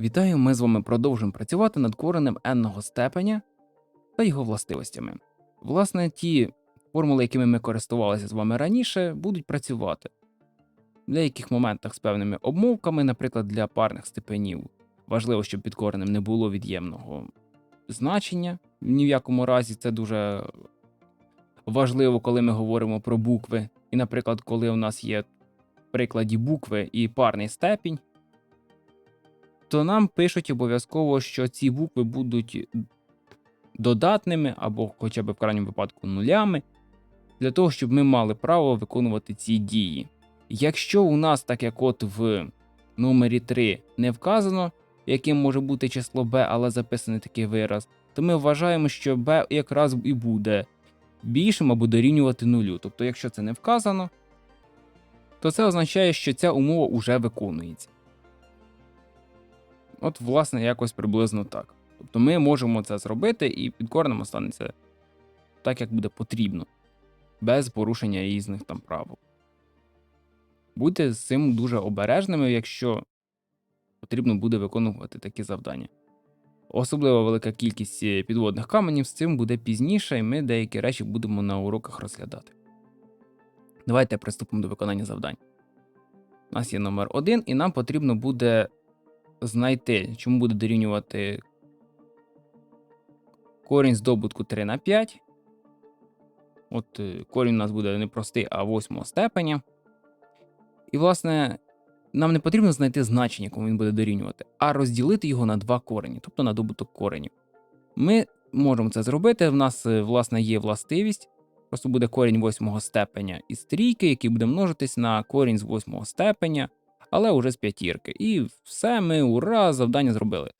Вітаю, ми з вами продовжуємо працювати над коренем n-го степеня та його властивостями. Власне, ті формули, якими ми користувалися з вами раніше, будуть працювати. В деяких моментах з певними обмовками, наприклад, для парних степенів, важливо, щоб під коренем не було від'ємного значення. Ні в якому разі це дуже важливо, коли ми говоримо про букви. І, наприклад, коли у нас є в прикладі букви і парний степінь, то нам пишуть обов'язково, що ці букви будуть додатними або хоча б в крайньому випадку нулями, для того, щоб ми мали право виконувати ці дії. Якщо у нас, так як от в номері 3 не вказано, яким може бути число b, але записаний такий вираз, то ми вважаємо, що b якраз і буде більшим або дорівнювати нулю. Тобто, якщо це не вказано, то це означає, що ця умова вже виконується. От, власне, якось приблизно так. Тобто ми можемо це зробити, і під коренем останеться так, як буде потрібно, без порушення різних там правил. Будьте з цим дуже обережними, якщо потрібно буде виконувати такі завдання. Особливо велика кількість підводних каменів з цим буде пізніше, і ми деякі речі будемо на уроках розглядати. Давайте приступимо до виконання завдань. У нас є номер 1, і нам потрібно буде знайти, чому буде дорівнювати корінь з добутку 3 на 5. От е, корінь у нас буде не простий, а восьмого степеня. І, власне, нам не потрібно знайти значення, якому він буде дорівнювати, а розділити його на два корені, тобто на добуток коренів. Ми можемо це зробити. В нас, е, власне, є властивість. Просто буде корінь восьмого степеня із трійки, який буде множитись на корінь з восьмого степеня, але уже з п'ятірки. І все, ми ура, завдання зробили.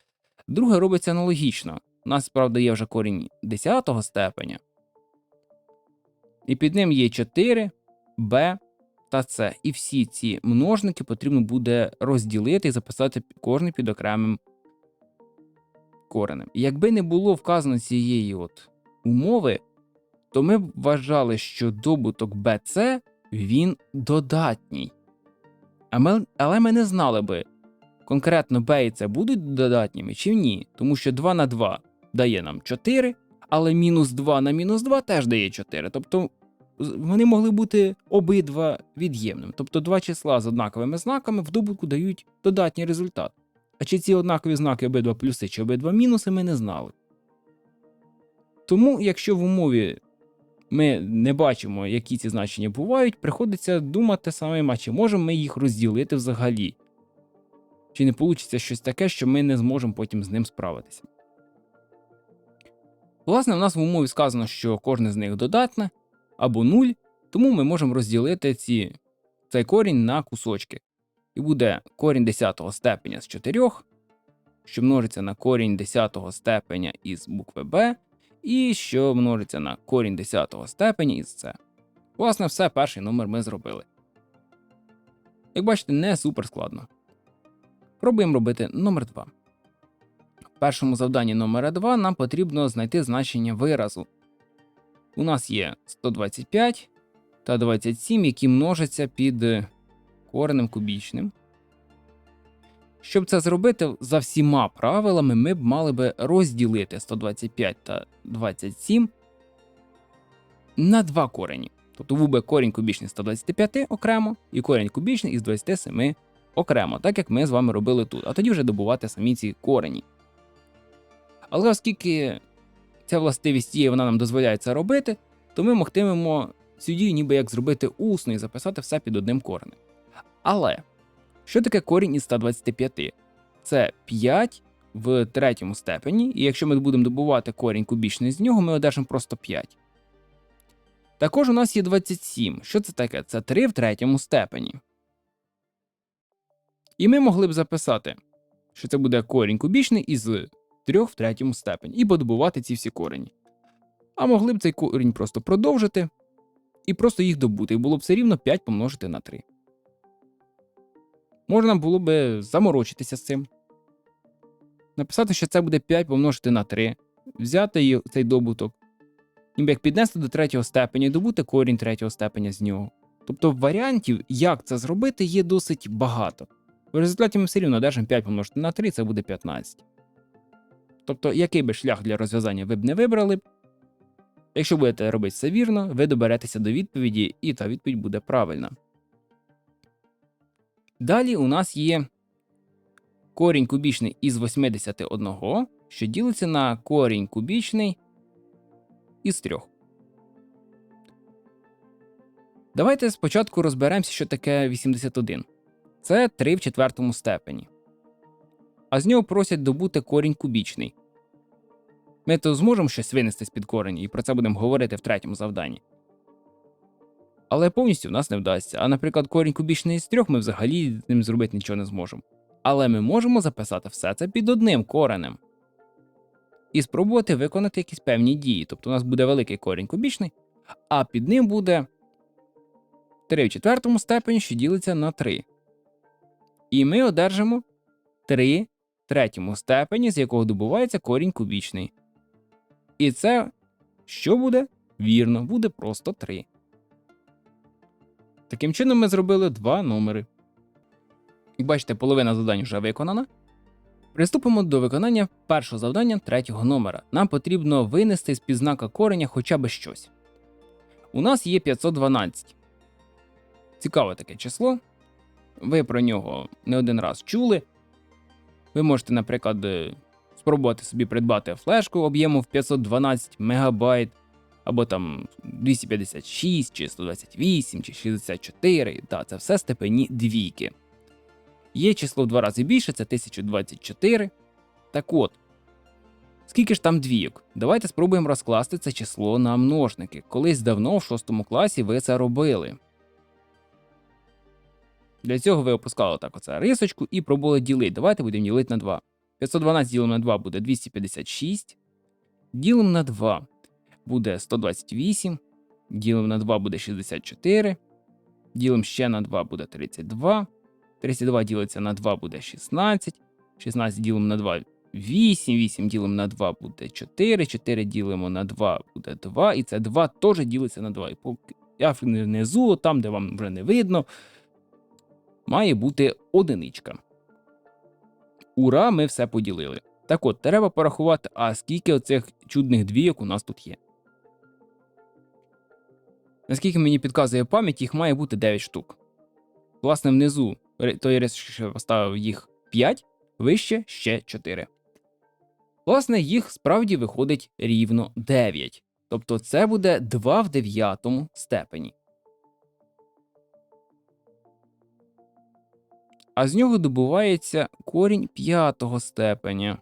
Друге робиться аналогічно. У нас, правда, є вже корінь 10 степеня. І під ним є 4, b та c. І всі ці множники потрібно буде розділити і записати кожний під окремим коренем. Якби не було вказано цієї от умови, то ми б вважали, що добуток BC він додатній. Але ми не знали би, конкретно і будуть додатніми чи ні, тому що 2 на 2 дає нам 4, але мінус 2 на мінус 2 теж дає 4. Тобто вони могли бути обидва від'ємними. Тобто два числа з однаковими знаками в добутку дають додатній результат. А чи ці однакові знаки обидва плюси чи обидва мінуси, ми не знали. Тому, якщо в умові ми не бачимо, які ці значення бувають, приходиться думати самим, а чи можемо ми їх розділити взагалі. Чи не вийде щось таке, що ми не зможемо потім з ним справитися. Власне, у нас в умові сказано, що кожне з них додатне або 0, тому ми можемо розділити ці, цей корінь на кусочки. І буде корінь 10 степеня з 4, що множиться на корінь 10 степеня із букви b, і що множиться на корінь 10 степеня із c. Власне, все, перший номер ми зробили. Як бачите, не супер складно. Пробуємо робити номер 2. В першому завданні номера 2 нам потрібно знайти значення виразу. У нас є 125 та 27, які множаться під коренем кубічним. Щоб це зробити за всіма правилами, ми б мали би розділити 125 та 27 на два корені. Тобто був би корінь кубічний з 125 окремо і корінь кубічний із 27 окремо, так як ми з вами робили тут, а тоді вже добувати самі ці корені. Але оскільки ця властивість є, вона нам дозволяє це робити, то ми могтимемо цю дію ніби як зробити усно і записати все під одним коренем. Але що таке корінь із 125? Це 5 в третьому степені, і якщо ми будемо добувати корінь кубічний з нього, ми одержимо просто 5. Також у нас є 27. Що це таке? Це 3 в третьому степені. І ми могли б записати, що це буде корінь кубічний із 3 в третьому степені, і подобувати ці всі корені. А могли б цей корінь просто продовжити і просто їх добути, і було б все рівно 5 помножити на 3. Можна було б заморочитися з цим. Написати, що це буде 5 помножити на 3, взяти цей добуток, ніби як піднести до третього степеня і добути корінь третього степеня з нього. Тобто варіантів, як це зробити, є досить багато. В результаті ми все рівно одержимо 5 помножити на 3, це буде 15. Тобто, який би шлях для розв'язання ви б не вибрали якщо будете робити все вірно, ви доберетеся до відповіді, і та відповідь буде правильна. Далі у нас є корінь кубічний із 81, що ділиться на корінь кубічний із 3. Давайте спочатку розберемося, що таке 81. Це 3 в четвертому степені. А з нього просять добути корінь кубічний. Ми то зможемо щось винести з-під корення, і про це будемо говорити в третьому завданні. Але повністю в нас не вдасться. А, наприклад, корінь кубічний із трьох ми взагалі з ним зробити нічого не зможемо. Але ми можемо записати все це під одним коренем. І спробувати виконати якісь певні дії. Тобто у нас буде великий корінь кубічний, а під ним буде 3 в четвертому степені, що ділиться на 3. І ми одержимо 3 в третьому степені, з якого добувається корінь кубічний. І це що буде? Вірно, буде просто 3. Таким чином ми зробили два номери. Як бачите, половина завдань вже виконана. Приступимо до виконання першого завдання третього номера. Нам потрібно винести з пізнака кореня хоча б щось. У нас є 512. Цікаве таке число. Ви про нього не один раз чули. Ви можете, наприклад, е, спробувати собі придбати флешку об'єму в 512 МБ, або там 256, чи 128, чи 64. Та, це все степені двійки. Є число в два рази більше, це 1024. Так от, скільки ж там двійок? Давайте спробуємо розкласти це число на множники. Колись давно в 6 класі ви це робили. Для цього ви опускали так оце рисочку і пробували ділити. Давайте будемо ділити на 2. 512 ділимо на 2 буде 256. Ділимо на 2 буде 128. Ділимо на 2 буде 64. Ділимо ще на 2 буде 32. 32 ділиться на 2 буде 16. 16 ділимо на 2 8. 8 ділимо на 2 буде 4. 4 ділимо на 2 буде 2. І це 2 теж ділиться на 2. І я внизу, там, де вам вже не видно, має бути одиничка. Ура, ми все поділили. Так от, треба порахувати, а скільки оцих чудних двійок у нас тут є. Наскільки мені підказує пам'ять, їх має бути 9 штук. Власне, внизу той рис, що поставив їх 5, вище ще 4. Власне, їх справді виходить рівно 9. Тобто це буде 2 в 9 степені. А з нього добувається корінь п'ятого степеня.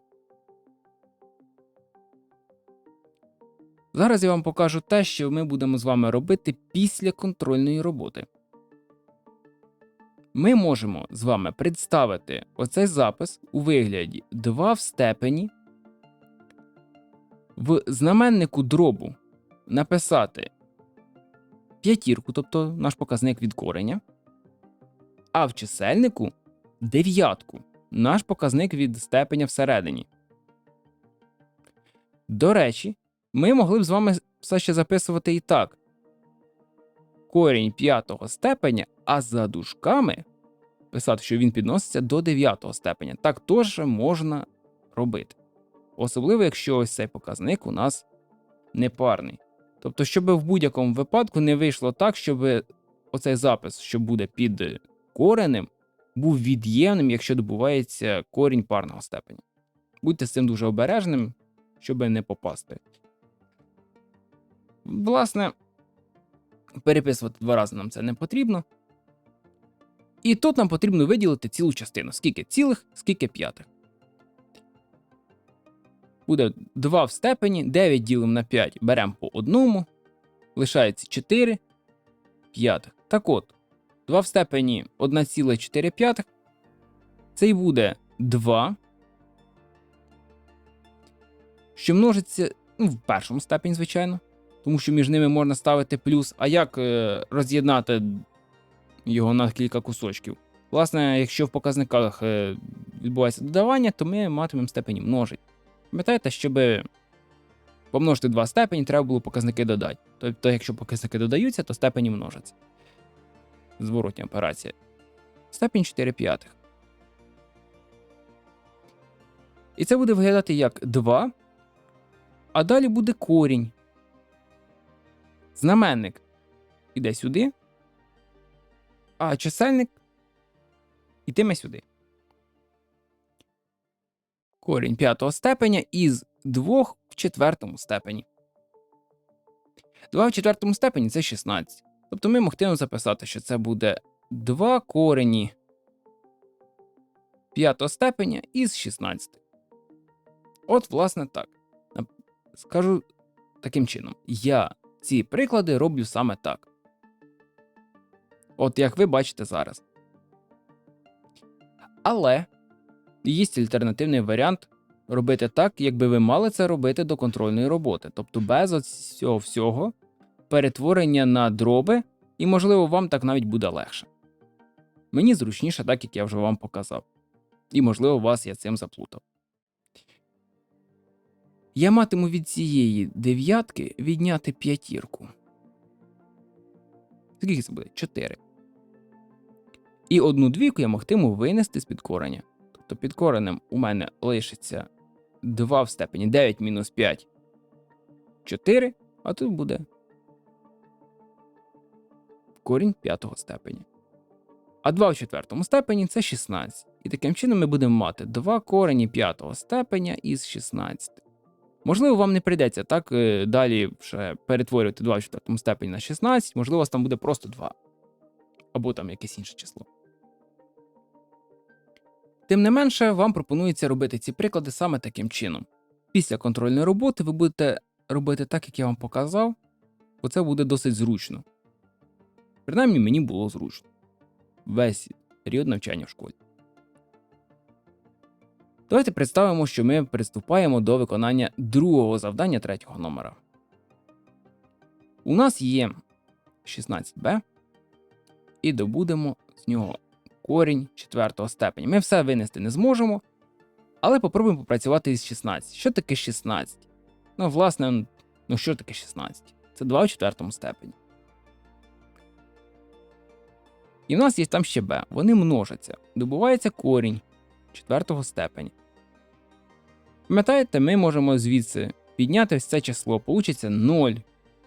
Зараз я вам покажу те, що ми будемо з вами робити після контрольної роботи. Ми можемо з вами представити оцей запис у вигляді 2 в степені. В знаменнику дробу написати п'ятірку, тобто наш показник від кореня, а в чисельнику дев'ятку, наш показник від степеня всередині. До речі, ми могли б з вами все ще записувати і так. Корінь п'ятого степеня, а за дужками писати, що він підноситься до дев'ятого степеня. Так теж можна робити. Особливо, якщо ось цей показник у нас непарний. Тобто, щоб в будь-якому випадку не вийшло так, щоб оцей запис, що буде під коренем, був від'ємним, якщо добувається корінь парного степеня. Будьте з цим дуже обережним, щоб не попасти. Власне, переписувати два рази нам це не потрібно. І тут нам потрібно виділити цілу частину. Скільки цілих, скільки п'ятих. Буде 2 в степені, 9 ділимо на 5, беремо по одному. Лишається 4 п'ятих. Так от, 2 в степені 1,4 п'ятих. Це й буде 2. Що множиться ну, в першому степені, звичайно. Тому що між ними можна ставити плюс. А як е, роз'єднати його на кілька кусочків? Власне, якщо в показниках е, відбувається додавання, то ми матимемо степені множить. Пам'ятаєте, щоб помножити два степені, треба було показники додати. Тобто, якщо показники додаються, то степені множаться. Зворотня операція. Степень 4 п'ятих. І це буде виглядати як 2, а далі буде корінь. Знаменник іде сюди, а чисельник йтиме сюди. Корінь п'ятого степеня із 2 в четвертому степені. 2 в четвертому степені це 16. Тобто ми могли записати, що це буде 2 корені п'ятого степеня із 16. От, власне, так. Скажу таким чином: я ці приклади роблю саме так. От як ви бачите зараз. Але є альтернативний варіант робити так, якби ви мали це робити до контрольної роботи. Тобто без цього всього перетворення на дроби, і, можливо, вам так навіть буде легше. Мені зручніше, так як я вже вам показав. І, можливо, вас я цим заплутав. Я матиму від цієї дев'ятки відняти п'ятірку. Скільки це буде? 4. І одну двійку я могтиму винести з під кореня. Тобто під коренем у мене лишиться 2 в степені 9 мінус 5 4, а тут буде корінь п'ятого степені. А 2 в четвертому степені це 16. І таким чином ми будемо мати 2 корені п'ятого степеня із 16. Можливо, вам не прийдеться так е, далі вже перетворювати 2 в четвертому степені на 16, можливо, у вас там буде просто 2. Або там якесь інше число. Тим не менше, вам пропонується робити ці приклади саме таким чином. Після контрольної роботи ви будете робити так, як я вам показав, бо це буде досить зручно. Принаймні, мені було зручно. Весь період навчання в школі. Давайте представимо, що ми приступаємо до виконання другого завдання третього номера. У нас є 16b, і добудемо з нього корінь четвертого степеня. Ми все винести не зможемо, але попробуємо попрацювати із 16. Що таке 16? Ну, власне, ну що таке 16? Це 2 в четвертому степені. І в нас є там ще b. Вони множаться. Добувається корінь четвертого степеня. Пам'ятаєте, ми можемо звідси підняти ось це число, получиться 0.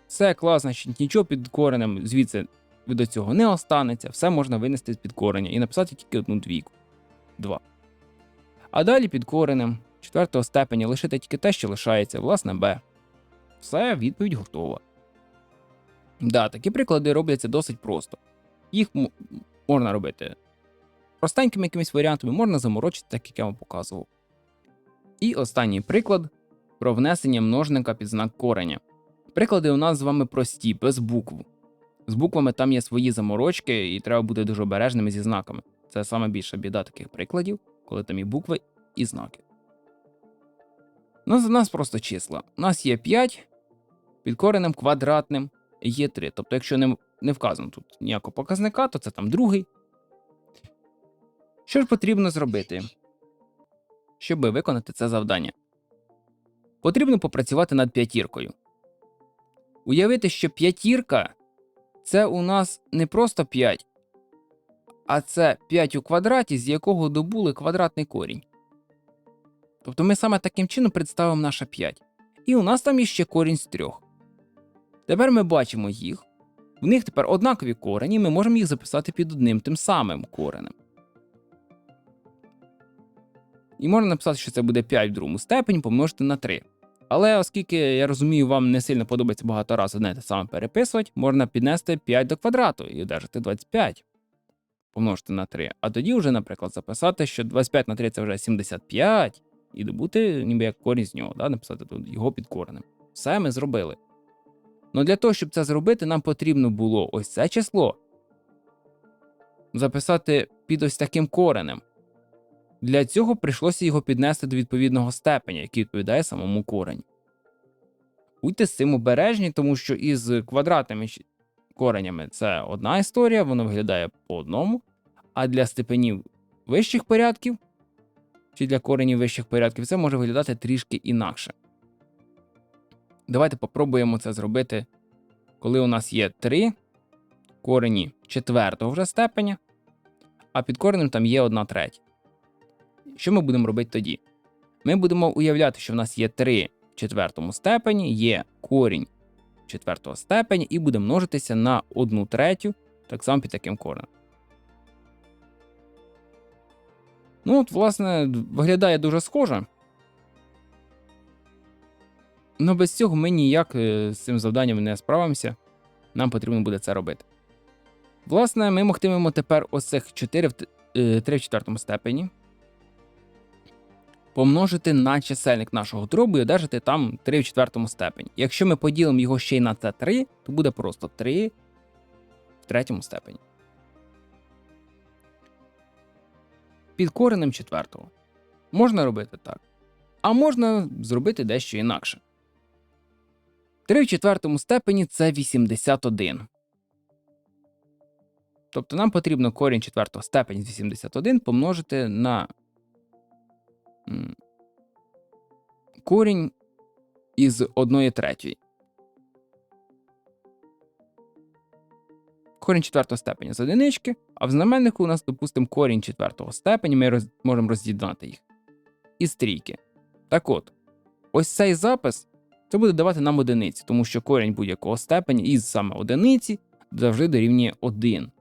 Це клас, значить нічого під коренем звідси від цього не останеться, все можна винести з під кореня і написати тільки одну двійку. 2. А далі під коренем четвертого степеня лишити тільки те, що лишається, власне, b. Все, відповідь готова. Да, такі приклади робляться досить просто. Їх можна робити простенькими якимись варіантами, можна заморочити, так як я вам показував. І останній приклад про внесення множника під знак кореня. Приклади у нас з вами прості, без букв. З буквами там є свої заморочки, і треба бути дуже обережними зі знаками. Це саме більша біда таких прикладів, коли там і букви, і знаки. У нас, нас просто числа. У нас є 5 під коренем квадратним є 3. Тобто, якщо не, не вказано тут ніякого показника, то це там другий. Що ж потрібно зробити, щоб виконати це завдання? Потрібно попрацювати над п'ятіркою. Уявити, що п'ятірка це у нас не просто 5, а це 5 у квадраті, з якого добули квадратний корінь. Тобто ми саме таким чином представимо наше 5. І у нас там є ще корінь з 3. Тепер ми бачимо їх. В них тепер однакові корені, ми можемо їх записати під одним тим самим коренем. І можна написати, що це буде 5 в другому степені помножити на 3. Але оскільки я розумію, вам не сильно подобається багато разів одне те саме переписувати, можна піднести 5 до квадрату і одержати 25. Помножити на 3. А тоді вже, наприклад, записати, що 25 на 3 це вже 75, і добути ніби як корінь з нього, да? написати тут його під коренем. Все ми зробили. Ну для того, щоб це зробити, нам потрібно було ось це число записати під ось таким коренем. Для цього прийшлося його піднести до відповідного степеня, який відповідає самому кореню. Будьте з цим обережні, тому що із квадратними коренями це одна історія, воно виглядає по одному. А для степенів вищих порядків чи для коренів вищих порядків це може виглядати трішки інакше. Давайте попробуємо це зробити, коли у нас є 3 корені четвертого вже степеня, а під коренем там є 1 третя. Що ми будемо робити тоді? ми будемо уявляти, що в нас є 3 в четвертому степені, є корінь четвертого степені і буде множитися на 1 третю, так само під таким коренем. Ну, от, власне, виглядає дуже схоже. Ну, без цього ми ніяк е, з цим завданням не справимося. Нам потрібно буде це робити. Власне, ми могтимемо тепер ось цих 4 в т- е, 3 в четвертому степені. Помножити на чисельник нашого дробу і одержати там 3 в четвертому степені. Якщо ми поділимо його ще й на це 3, то буде просто 3 в третьому степені. Під коренем четвертого. Можна робити так. А можна зробити дещо інакше. 3 в четвертому степені це 81. Тобто нам потрібно корінь четвертого степені з 81 помножити на корінь із 1 третьої. Корінь четвертого степеня з одинички, а в знаменнику у нас, допустимо, корінь четвертого степені, ми роз, можемо роз'єднати їх із трійки. Так от, ось цей запис це буде давати нам одиниці, тому що корінь будь-якого степеня із саме одиниці завжди дорівнює 1.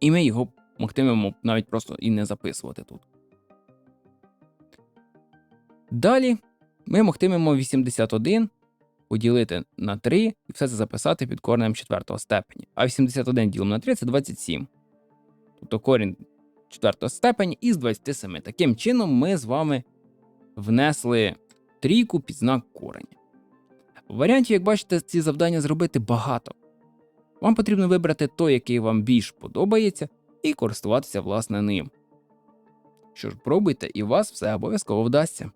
І ми його могтимемо навіть просто і не записувати тут. Далі ми могтимемо 81 поділити на 3 і все це записати під коренем 4 степені. А 81 ділимо на 3 це 27. Тобто корінь 4 степені із 27. Таким чином, ми з вами внесли трійку під знак кореня. Варіантів, як бачите, ці завдання зробити багато. Вам потрібно вибрати той, який вам більш подобається, і користуватися власне ним. Що ж, пробуйте, і у вас все обов'язково вдасться.